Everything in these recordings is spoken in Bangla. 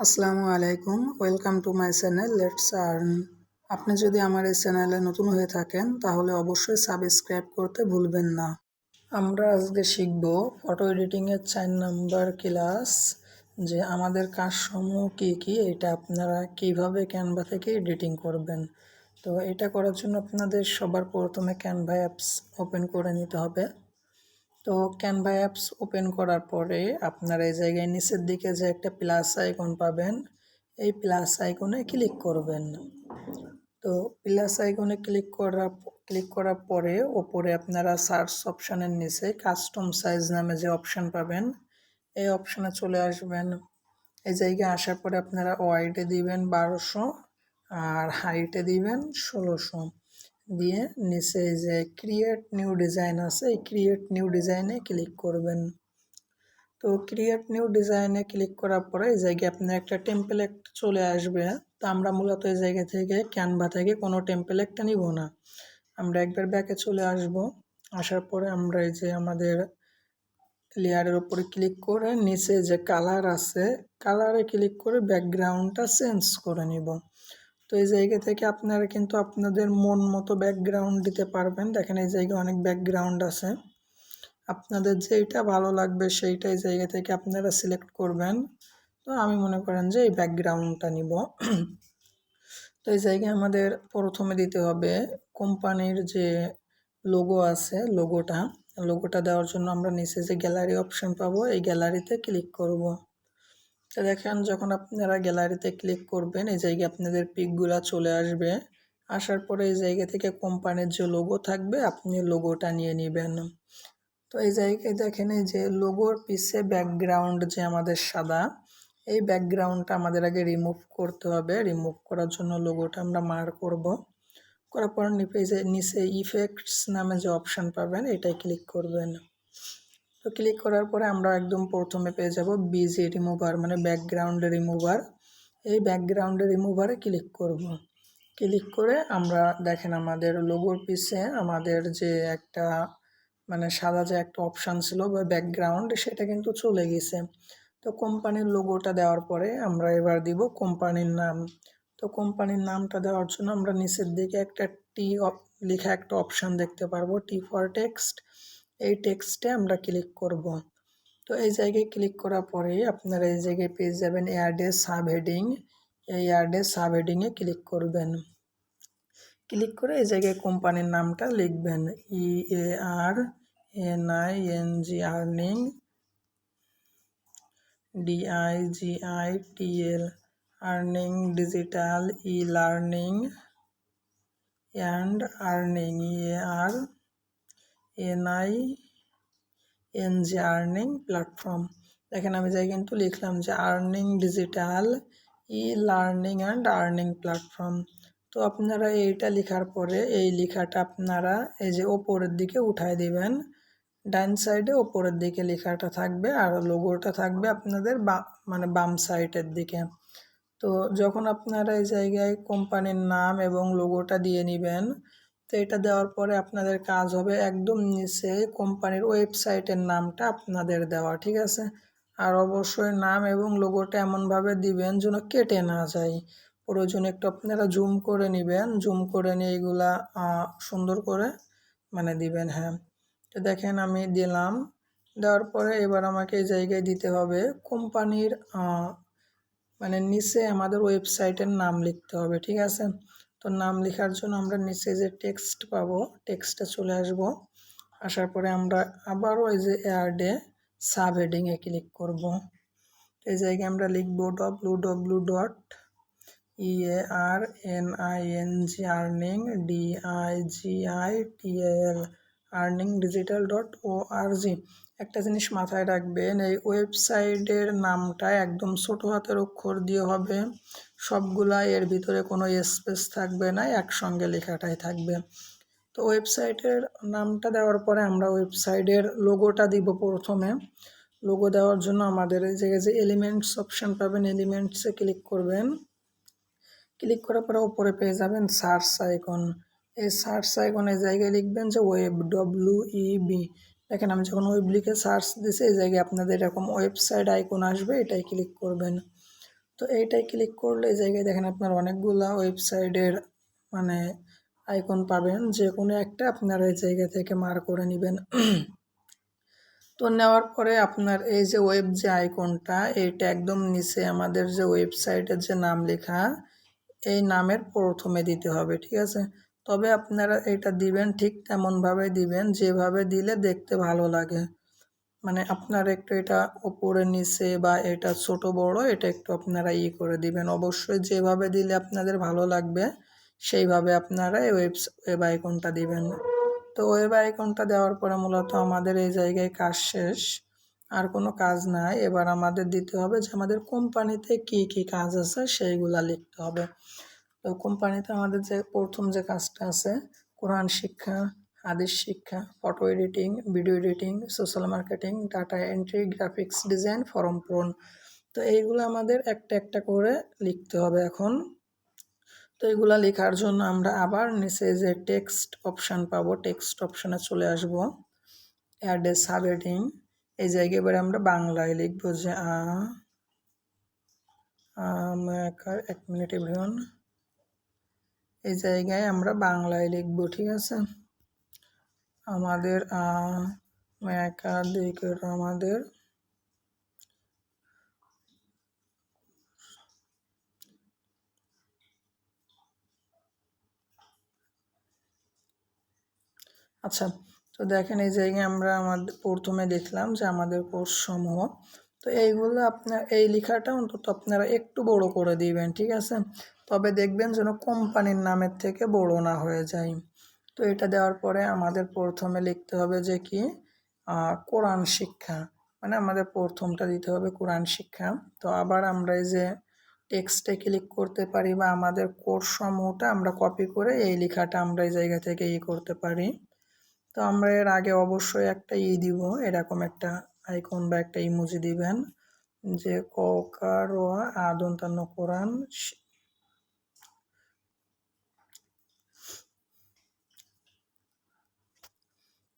আসসালামু আলাইকুম, welcome to my channel, let's earn. আপনি যদি আমার এই চ্যানেলে নতুন হয়ে থাকেন, তাহলে অবশ্যই সাবস্ক্রাইব করতে ভুলবেন না। আমরা আজকে শিখব ফটো এডিটিংয়ের চার নাম্বার ক্লাস, যে আমাদের কাজসমূহ কী কী, এটা আপনারা কীভাবে ক্যানভা থেকে এডিটিং করবেন। তো এটা করার জন্য আপনাদের সবার প্রথমে ক্যানভা অ্যাপস ওপেন করে নিতে হবে। তো ক্যানভা অ্যাপস ওপেন করার পরে আপনারা এই জায়গায় নিচের দিকে যে একটা প্লাস আইকন পাবেন, এই প্লাস আইকনে ক্লিক করবেন। তো প্লাস আইকনে ক্লিক করার ক্লিক করার পরে ওপরে আপনারা সার্চ অপশানের নিচে কাস্টম সাইজ নামে যে অপশান পাবেন, এই অপশানে চলে আসবেন। এই জায়গায় আসার পরে আপনারা ওয়াইডে দিবেন বারোশো আর হাইটে দিবেন ষোলোশো। দিয়ে নিচে যে ক্রিয়েট নিউ ডিজাইন আছে, এই ক্রিয়েট নিউ ডিজাইনে ক্লিক করবেন। তো ক্রিয়েট নিউ ডিজাইনে ক্লিক করার পরে এই জায়গায় আপনার একটা টেম্পলেট চলে আসবে। তো আমরা মূলত এই জায়গা থেকে ক্যানভা থেকে কোনো টেম্পলেটটা নিব না। আমরা একবার ব্যাকে চলে আসব। আসার পরে আমরা এই যে আমাদের লেয়ারের উপরে ক্লিক করে নিচে যে কালার আছে কালারে ক্লিক করে ব্যাকগ্রাউন্ডটা চেঞ্জ করে নিব। তো এই জায়গা থেকে আপনারা কিন্তু আপনাদের মন মতো ব্যাকগ্রাউন্ড দিতে পারবেন। দেখেন এই জায়গায় অনেক ব্যাকগ্রাউন্ড আছে। আপনাদের যেইটা ভালো লাগবে সেইটাই জায়গা থেকে আপনারা সিলেক্ট করবেন। তো আমি মনে করেন যে এই ব্যাকগ্রাউন্ডটা নিব। তো এই জায়গায় আমাদের প্রথমে দিতে হবে কোম্পানির যে লোগো আছে লোগোটা লোগোটা দেওয়ার জন্য আমরা নিচে যে গ্যালারি অপশন পাবো, এই গ্যালারিতে ক্লিক করব। তো দেখেন, যখন আপনারা গ্যালারিতে ক্লিক করবেন, এই জায়গায় আপনাদের পিকগুলা চলে আসবে। আসার পরে এই জায়গা থেকে কোম্পানির যে লোগো থাকবে, আপনি লোগোটা নিয়ে নেবেন। তো এই জায়গায় দেখেন, এই যে লোগোর পিছে ব্যাকগ্রাউন্ড যে আমাদের সাদা, এই ব্যাকগ্রাউন্ডটা আমাদের আগে রিমুভ করতে হবে। রিমুভ করার জন্য লোগোটা আমরা মার করব। করার পর নিচে ইফেক্টস নামে যে অপশান পাবেন এটাই ক্লিক করবেন। তো ক্লিক করার পরে আমরা একদম প্রথমে পেয়ে যাব বিজি রিমুভার মানে ব্যাকগ্রাউন্ড রিমুভার এই ব্যাকগ্রাউন্ড রিমুভারে ক্লিক করব। ক্লিক করে আমরা দেখেন আমাদের লোগোর পিছে আমাদের যে একটা মানে সাদা যে একটা অপশান ছিল বা ব্যাকগ্রাউন্ড সেটা কিন্তু চলে গেছে। তো কোম্পানির লোগোটা দেওয়ার পরে আমরা এবার দিব কোম্পানির নাম। তো কোম্পানির নামটা দেওয়ার জন্য আমরা নিচের দিকে একটা টি লেখা একটা অপশান দেখতে পারব টি ফর টেক্সট এই টেক্সটে আমরা ক্লিক করব। তো এই জায়গায় ক্লিক করার পরে আপনারা এই জায়গায় পেয়ে যাবেন এয়ারডে সাব হেডিং এই এয়ারডে সাব হেডিংয়ে ক্লিক করবেন। ক্লিক করে এই জায়গায় কোম্পানির নামটা লিখবেন। E A R N I N G earning D I G I T L earning digital e learning and earning E R N I N G earning platform দেখেন, আমি যাই কিন্তু লিখলাম যে earning digital e learning and earning platform তো আপনারা এইটা লেখার পরে এই লেখাটা আপনারা এই যে ওপরের দিকে উঠায় দিবেন। ডান সাইডে ওপরের দিকে লেখাটা থাকবে আর লোগোটা থাকবে আপনাদের বা মানে বাম সাইডের দিকে। তো যখন আপনারা এই জায়গায় কোম্পানির নাম এবং লোগোটা দিয়ে নেবেন তো এটা দেওয়ার পরে আপনাদের কাজ হবে একদম নিচে কোম্পানির ওয়েবসাইটের নামটা আপনাদের দেওয়া, ঠিক আছে? আর অবশ্যই নাম এবং লোগোটা এমনভাবে দিবেন যেন কেটে না যায়। প্রয়োজন একটু আপনারা জুম করে নেবেন, জুম করে নিয়ে এইগুলা সুন্দর করে মানে দিবেন হ্যাঁ। তো দেখেন আমি দিলাম, দেওয়ার পরে এবার আমাকে এই জায়গায় দিতে হবে কোম্পানির মানে নিচে আমাদের ওয়েবসাইটের নাম লিখতে হবে, ঠিক আছে? তো নাম লেখার জন্য আমরা নিচে যে টেক্সট পাবো টেক্সটে চলে আসব। আসার পরে আমরা আবারও ওই যে অ্যাডে সাব হেডিংয়ে ক্লিক করব। এই জায়গায় আমরা লিখব W W dot E A R N I N G earning D I G I T L earning digital dot O R G একটা জিনিস মাথায় রাখবেন, এই ওয়েবসাইটের নামটা একদম ছোটো হাতের অক্ষর দিয়ে হবে। সবগুলা এর ভিতরে কোনো স্পেস থাকবে না, একসঙ্গে লেখাটাই থাকবে। তো ওয়েবসাইটের নামটা দেওয়ার পরে আমরা ওয়েবসাইটের লোগোটা দিব প্রথমে। লোগো দেওয়ার জন্য আমাদের এই জায়গায় যে এলিমেন্টস অপশান পাবেন এলিমেন্টসে ক্লিক করবেন। ক্লিক করার পরে ওপরে পেয়ে যাবেন সার্চ আইকন এই সার্চ আইকনের জায়গায় লিখবেন যে ওয়েব ডব্লিউ বি। দেখেন, আমি যখন ওয়েব লিখে সার্চ দিছি, এই জায়গায় আপনাদের এরকম ওয়েবসাইট আইকন আসবে, এটাই ক্লিক করবেন। তো এইটাই ক্লিক করলে এই জায়গায় দেখেন আপনার অনেকগুলা ওয়েবসাইটের মানে আইকন পাবেন, যে কোনো একটা আপনারা এই জায়গা থেকে মার করে নেবেন। তো নেওয়ার পরে আপনার এই যে ওয়েব যে আইকনটা, এইটা একদম নিচে আমাদের যে ওয়েবসাইটের যে নাম লেখা, এই নামের প্রথমে দিতে হবে, ঠিক আছে? তবে আপনারা এটা দিবেন ঠিক তেমনভাবে দিবেন, যেভাবে দিলে দেখতে ভালো লাগে। মানে আপনার একটু এটা ওপরে নিচে বা এটা ছোট বড়, এটা একটু আপনারা ই করে দিবেন। অবশ্যই যেভাবে দিলে আপনাদের ভালো লাগবে, সেইভাবে আপনারা ওয়েব ওয়েব আইকনটা দিবেন। তো ওয়েব আইকনটা দেওয়ার পরে মূলত আমাদের এই জায়গায় কাজ শেষ, আর কোনো কাজ নাই। এবার আমাদের দিতে হবে যে আমাদের কোম্পানিতে কি কি কাজ আছে, সেইগুলা লিখতে হবে। তো কোম্পানিতে আমাদের যে প্রথম যে কাজটা আছে, কোরআন শিক্ষা, হাদিস শিক্ষা photo editing video editing social marketing data entry graphics design form পূরণ। তো এইগুলো আমাদের একটা একটা করে লিখতে হবে এখন। তো এগুলা লেখার জন্য আমরা আবার নিচে যে টেক্সট অপশান পাবো টেক্সট অপশানে চলে আসব। অ্যাড এ সাবহেডিং এই জায়গায় এবারে আমরা বাংলায় লিখব যে আ, এক মিনিট, এভরিওয়ান। এই জায়গায় আমরা বাংলায় লিখব, ঠিক আছে? আমাদের একাধিকের আমাদের আচ্ছা তো দেখেন এই জায়গায় আমরা আমাদের প্রথমে দেখলাম যে আমাদের কোর্স সমূহ তো এইগুলো আপনার, এই লেখাটা অন্তত আপনারা একটু বড় করে দিবেন, ঠিক আছে? তবে দেখবেন যেন কোম্পানির নামের থেকে বড় না হয়ে যায়। তো এটা দেওয়ার পরে আমাদের প্রথমে লিখতে হবে যে কি? কোরআন শিক্ষা। মানে আমাদের প্রথমটা দিতে হবে কোরআন শিক্ষা। তো আবার আমরা এই যে টেক্সটে ক্লিক করতে পারি বা আমাদের কোর্স সমূহটা আমরা কপি করে এই লেখাটা আমরা এই জায়গা থেকে ই করতে পারি। তো আমরা এর আগে অবশ্যই একটা ই দিব, এরকম একটা আইকন বা একটা ইমোজি দিবেন। যে ককার আদন্তান্ন কোরআন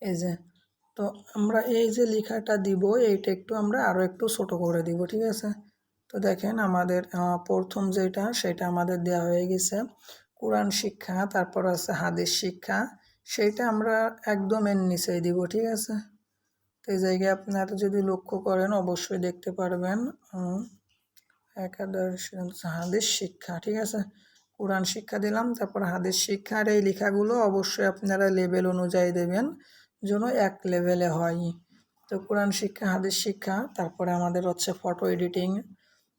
এই যে, তো আমরা এই যে লেখাটা দিব, এইটা একটু আমরা আরও একটু ছোট করে দিব, ঠিক আছে? তো দেখেন আমাদের প্রথম যেটা, সেটা আমাদের দেওয়া হয়ে গেছে কোরআন শিক্ষা, তারপর আছে হাদিস শিক্ষা সেইটা আমরা একদম এর নিচেই দিব, ঠিক আছে? তো এই জায়গায় আপনারা যদি লক্ষ্য করেন, অবশ্যই দেখতে পারবেন একাদশ হাদিস শিক্ষা, ঠিক আছে? কোরআন শিক্ষা দিলাম, তারপর হাদিস শিক্ষার এই লেখাগুলো অবশ্যই আপনারা লেভেল অনুযায়ী দেবেন। যেন এক লেভেলে হয়। তো কোরআন শিক্ষা, হাদিস শিক্ষা, তারপরে আমাদের হচ্ছে ফটো এডিটিং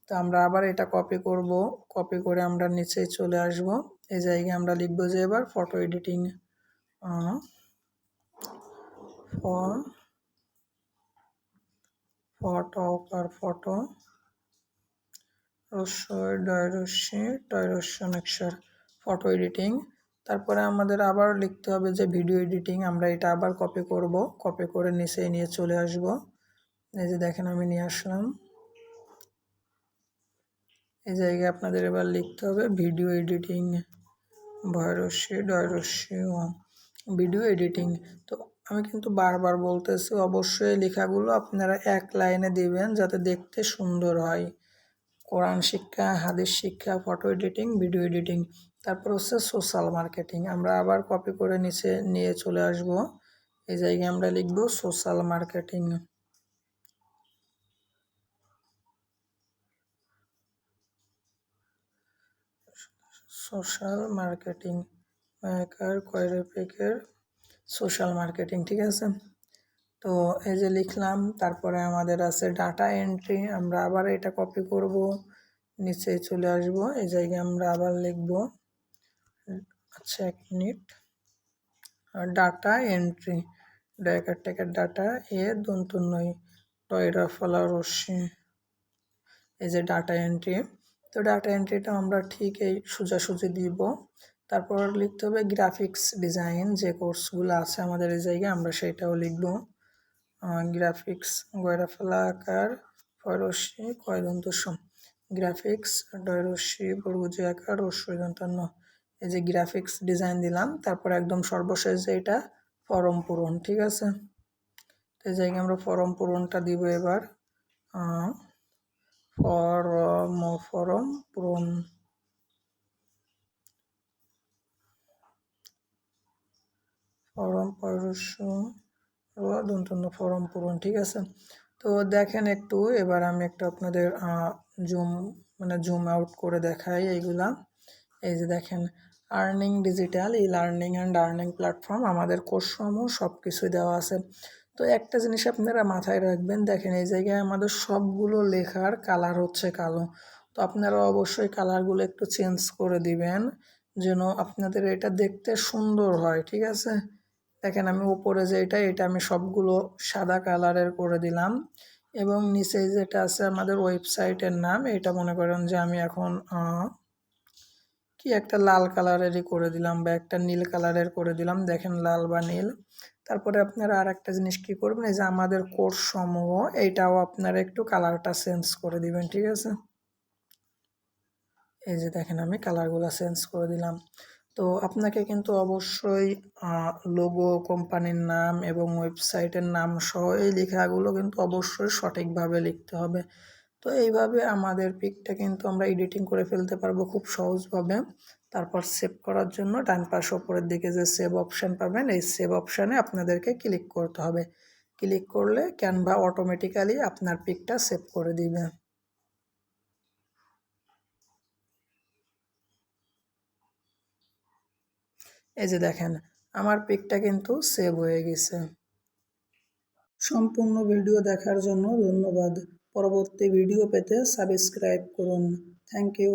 তো আমরা আবার এটা কপি করব। কপি করে আমরা নিচে চলে আসব। এই জায়গায় আমরা লিখব যে এবার ফটো এডিটিং ফটো আর ফটো রস্যই ডয়রস্যি ডয়রস্য নেক্সার ফটো এডিটিং তারপরে আমাদের আবার লিখতে হবে যে ভিডিও এডিটিং আমরা এটা আবার কপি করব। কপি করে নিচে নিয়ে চলে আসব। এই যে দেখেন আমি নিয়ে আসলাম। এই জায়গায় আপনাদের এবার লিখতে হবে ভিডিও এডিটিং ভয়রস্যি, ডয়রস্যি ভিডিও এডিটিং তো আমি কিন্তু বারবার বলতেছি, অবশ্যই লেখাগুলো আপনারা এক লাইনে দিবেন যাতে দেখতে সুন্দর হয়। কোরআন শিক্ষা, হাদিস শিক্ষা ফটো এডিটিং ভিডিও এডিটিং তারপর হচ্ছে সোশ্যাল মার্কেটিং আমরা আবার কপি করে নিচে নিয়ে চলে আসব। এই জায়গায় আমরা লিখব সোশ্যাল মার্কেটিং সোশ্যাল মার্কেটিং কয়রেপেকের সোশ্যাল মার্কেটিং ঠিক আছে? তো এই যে লিখলাম, তারপরে আমাদের আছে ডাটা এন্ট্রি আমরা আবার এটা কপি করব, নিচে চলে আসব, এই জায়গায় আমরা আবার লিখব। আচ্ছা এক মিনিট। ডাটা এন্ট্রি ডয়াকার টেকার ডাটা এ দন্ত নয় টয়রা ফলা রশ্মি এই যে ডাটা এন্ট্রি তো ডাটা এন্ট্রিটা আমরা ঠিক এই সোজাসুজি দিব। তারপর লিখতে হবে গ্রাফিক্স ডিজাইন যে কোর্সগুলো আছে আমাদের এই জায়গায় আমরা সেটাও লিখব। গ্রাফিক্স গয়রাফলা আকার ফয়রসি কয়দন্ত গ্রাফিক্স ডয়রসি বরগুজি আকার রস্যই দন্তান্ন। এই যে গ্রাফিক্স ডিজাইন দিলাম, তারপর একদম সর্বশেষ যে এটা, ফরম পূরণ, ঠিক আছে? তো এই জায়গায় আমরা ফরম পূরণটা দিব এবার ফরম ফরম পূরণ। ফরম পরশ দন্তন্য ফরম পূরণ, ঠিক আছে? তো দেখেন একটু, এবার আমি একটু আপনাদের জুম মানে জুম আউট করে দেখাই এইগুলা। এই যে দেখেন earning digital e learning and earning platform আমাদের কোর্সসমূহ সব কিছুই দেওয়া আছে। তো একটা জিনিস আপনারা মাথায় রাখবেন, দেখেন এই জায়গায় আমাদের সবগুলো লেখার কালার হচ্ছে কালো। তো আপনারা অবশ্যই কালারগুলো একটু চেঞ্জ করে দিবেন, যেন আপনাদের এটা দেখতে সুন্দর হয়, ঠিক আছে? দেখেন আমি উপরে যে এটা এটা আমি সবগুলো সাদা কালারের করে দিলাম। এবং নিচে যেটা আছে আমাদের ওয়েবসাইটের নাম, এটা মনে করেন যে আমি এখন কি একটা লাল কালারেরই করে দিলাম বা একটা নীল কালারের করে দিলাম। দেখেন লাল বা নীল। তারপরে আপনারা আর একটা জিনিস কী করবেন? এই যে আমাদের কোর্স সমূহ, এইটাও আপনারা একটু কালারটা চেঞ্জ করে দিবেন, ঠিক আছে? এই যে দেখেন আমি কালারগুলো চেঞ্জ করে দিলাম। তো আপনাকে কিন্তু অবশ্যই লোগো, কোম্পানির নাম এবং ওয়েবসাইটের নাম সহ এই লেখাগুলো কিন্তু অবশ্যই সঠিকভাবে লিখতে হবে। তো এইভাবে আমাদের পিকটা কিন্তু আমরা এডিটিং করে ফেলতে পারব খুব সহজভাবে। তারপর সেভ করার জন্য ডান পাশ ওপরের দিকে যে সেভ অপশান পাবেন, এই সেভ অপশানে আপনাদেরকে ক্লিক করতে হবে। ক্লিক করলে ক্যানভা অটোমেটিক্যালি আপনার পিকটা সেভ করে দিবে। এই যে দেখেন, আমার পিকটা কিন্তু সেভ হয়ে গেছে। সম্পূর্ণ ভিডিও দেখার জন্য ধন্যবাদ। পরবর্তী ভিডিও পেতে সাবস্ক্রাইব করুন। Thank you